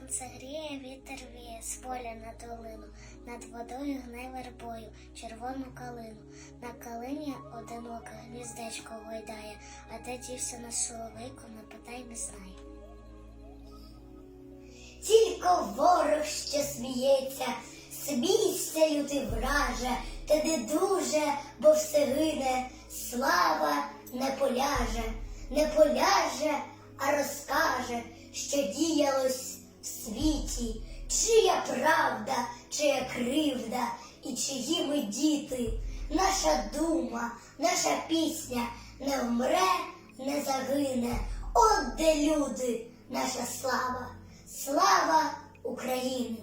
Сонце гріє, вітер віє, з поля на долину, над водою гне вербою, червону калину. На калині одиноке гніздечко гойдає, а де дівся на соловейко, нападай не знає. Тільки ворог що сміється, смійся, лютий враже, та не дуже, бо все гине, слава не поляже, не поляже, а розкаже, що діялось світі, чия правда, чия кривда, і чиї ми діти. Наша дума, наша пісня не вмре, не загине. От де люди, наша слава, слава України.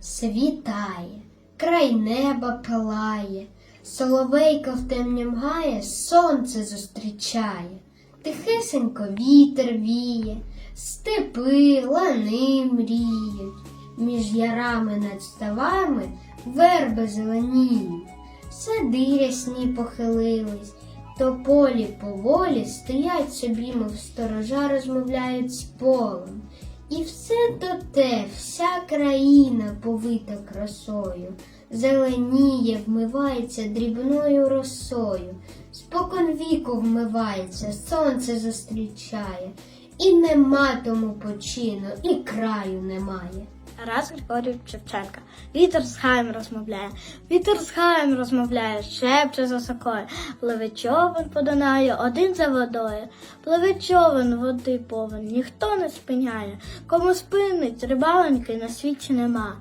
Світає, край неба пилає, соловейко в темнім гає, сонце зустрічає, тихесенько вітер віє, степи, лани мріють, між ярами над ставами верби зеленіють, сади рясні похилились, тополі поволі стоять собі, мов сторожа, розмовляють з полем. І все то те, вся країна повита красою, зеленіє, вмивається дрібною росою, спокон віку вмивається, сонце зустрічає, і нема тому почину, і краю немає. Тарас Григорій Шевченка. Вітер з гаєм розмовляє, вітер з гаєм розмовляє, шепче за сокою. Пливе човен по Дунаю, один за водою. Пливе човен, води повен, ніхто не спиняє. Кому спинить, рибаленьки на світі нема.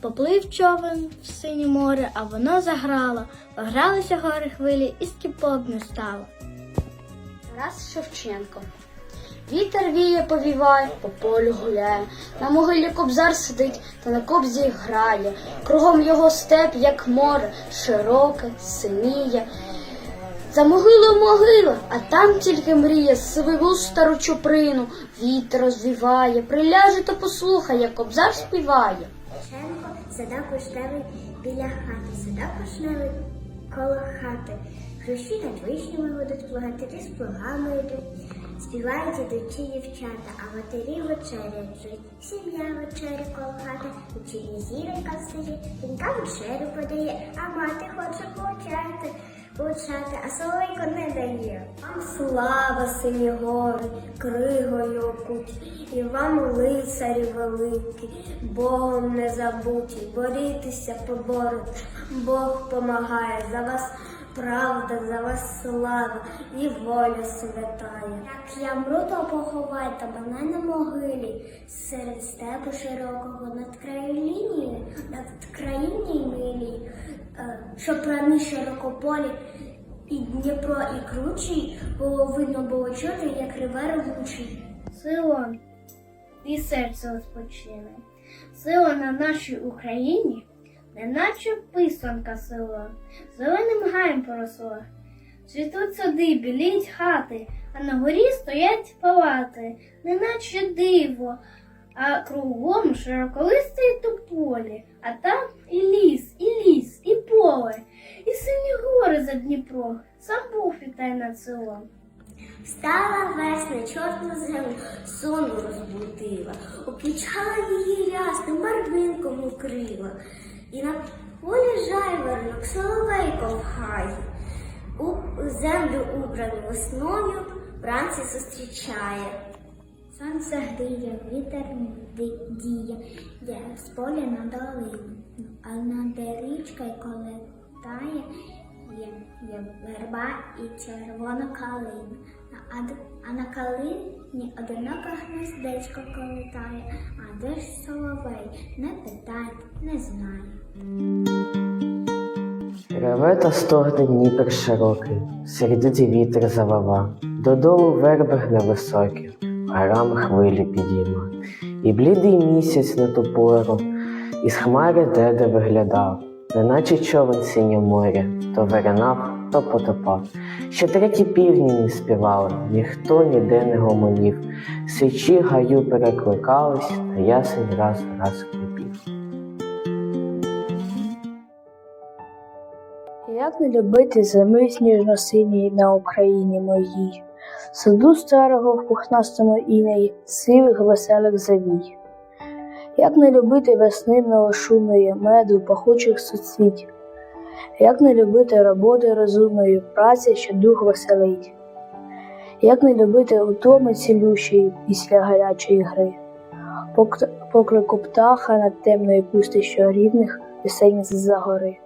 Поплив човен в синє море, а воно заграло. Погралися гори хвилі, і скіпок не стало. Тарас Шевченко. Вітер віє, повіває, по полю гуляє, на могилі кобзар сидить та на кобзі грає. Кругом його степ, як море, широке, синіє. За могилою могила, а там тільки мріє, сивигу стару чуприну, вітер розвіває, приляже та послухає, як кобзар співає. Шенко, садок вишневий біля хати, садок вишневий коло хати. Хрущі над вишнями будуть плугати, з плугами йдуть. Співають ідучі дівчата, а матері вечерять. Сім'я вечеря коло хати, вечірня зіронька селі, жінка вечерю подає, а мати хоче получати, получати, а солойко не дає. Вам слава, сині гори, кригою окуті, і вам лицарі великі, Богом не забуті, борітеся, поборете, Бог помагає за вас. Правда за вас слава і воля святая. Як я мру, то поховайте мене на могилі, серед степу широкого над краю лінії, над країні милій, е, що промі широкополі, і Дніпро, і кручий, було видно було чути, як реве ревучий. Сила і серце спочине. Сила на нашій Україні, неначе писанка сила, зеленим гаєм поросла. Цвітуть сади, біліють хати, а на горі стоять палати, неначе диво, а кругом широколисте й тополі, а там і ліс, і ліс, і поле, і сині гори за Дніпро, сам Бог вітає над селом. Встала весна, чорну землю, сон розбудила, опічала її рясним барвинком укрила, і на полі жайворонок соловейко в хаї, у землю убрану весною вранці зустрічає. Сонце гріє, вітер діє, йде з поля на долину, а над річкою коли тає, є, є верба і червона калина. А, а на калині одиноке гнездечко колитає, а де ж соловей, не питайте, не знає. Реве та стогне Дніпер широкий, сердитий вітер завава, додолу верби гне високі, горам хвилі підійма. І блідий місяць на ту пору, із хмари деде виглядав, неначе човен синє море, то виринав, то потопав. Ще треті півні не співали, ніхто ніде не гомонів, сичі гаю перекликались, та ясень раз раз Як не любити зими сніжно-синій на Україні моїй, саду старого в пухнастому інеї, сивих веселих завій. Як не любити весни шумної, меду, пахучих суцвіть? Як не любити роботи розумної, праці, що дух веселить? Як не любити утоми цілющої після гарячої гри? Пок- Поклику птаха над темною пустищою рідних пісень з-за гори.